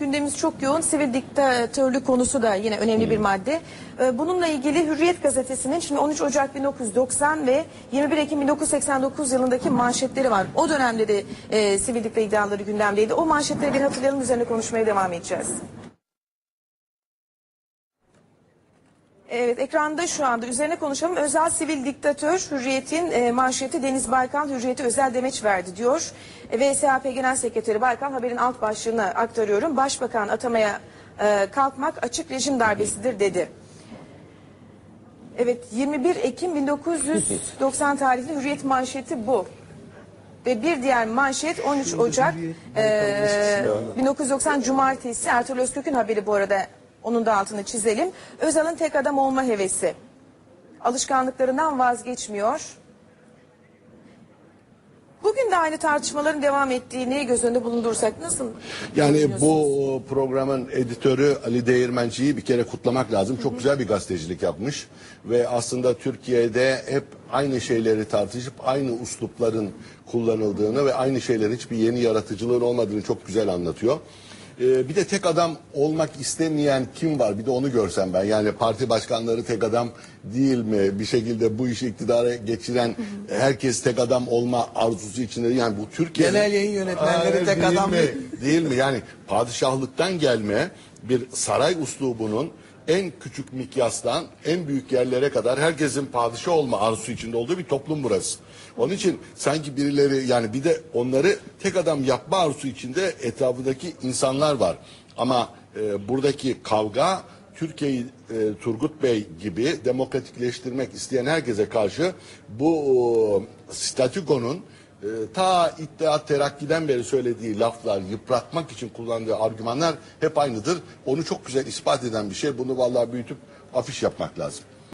Gündemimiz çok yoğun. Sivil diktatörlük konusu da yine önemli bir madde. Ee, Bununla ilgili Hürriyet gazetesinin şimdi 13 Ocak 1990 ve 21 Ekim 1989 yılındaki manşetleri var. O dönemde de e, sivil dikta iddiaları gündemdeydi. O manşetleri bir hatırlayalım üzerine konuşmaya devam edeceğiz. Evet ekranda şu anda üzerine konuşalım. Özel sivil diktatör Hürriyet'in e, manşeti Deniz Baykal Hürriyet'e özel demeç verdi diyor. E, ve SHP Genel Sekreteri Baykal haberin alt başlığını aktarıyorum. Başbakan atamaya e, kalkmak açık rejim darbesidir dedi. Evet 21 Ekim 1990 tarihli Hürriyet manşeti bu. Ve bir diğer manşet 13 Ocak e, 1990 Cumartesi Ertuğrul Özkök'ün haberi bu arada onun da altını çizelim. Özal'ın tek adam olma hevesi. Alışkanlıklarından vazgeçmiyor. Bugün de aynı tartışmaların devam ettiğini göz önünde bulundursak nasıl? Yani bu programın editörü Ali Değirmenci'yi bir kere kutlamak lazım. Çok güzel bir gazetecilik yapmış. Ve aslında Türkiye'de hep aynı şeyleri tartışıp aynı uslupların kullanıldığını ve aynı şeylerin hiçbir yeni yaratıcılığın olmadığını çok güzel anlatıyor. Ee, bir de tek adam olmak istemeyen kim var? Bir de onu görsem ben. Yani parti başkanları tek adam değil mi? Bir şekilde bu işi iktidara geçiren herkes tek adam olma arzusu içinde. Yani bu Türkiye Genel yayın yönetmenleri tek değil adam mi? Değil mi? Yani padişahlıktan gelme bir saray uslubunun en küçük mikyastan en büyük yerlere kadar herkesin padişah olma arzusu içinde olduğu bir toplum burası. Onun için sanki birileri yani bir de onları tek adam yapma arzusu içinde etrafındaki insanlar var. Ama e, buradaki kavga Türkiye'yi e, Turgut Bey gibi demokratikleştirmek isteyen herkese karşı bu e, statükonun e, ta İttihat Terakki'den beri söylediği laflar, yıpratmak için kullandığı argümanlar hep aynıdır. Onu çok güzel ispat eden bir şey. Bunu vallahi büyütüp afiş yapmak lazım.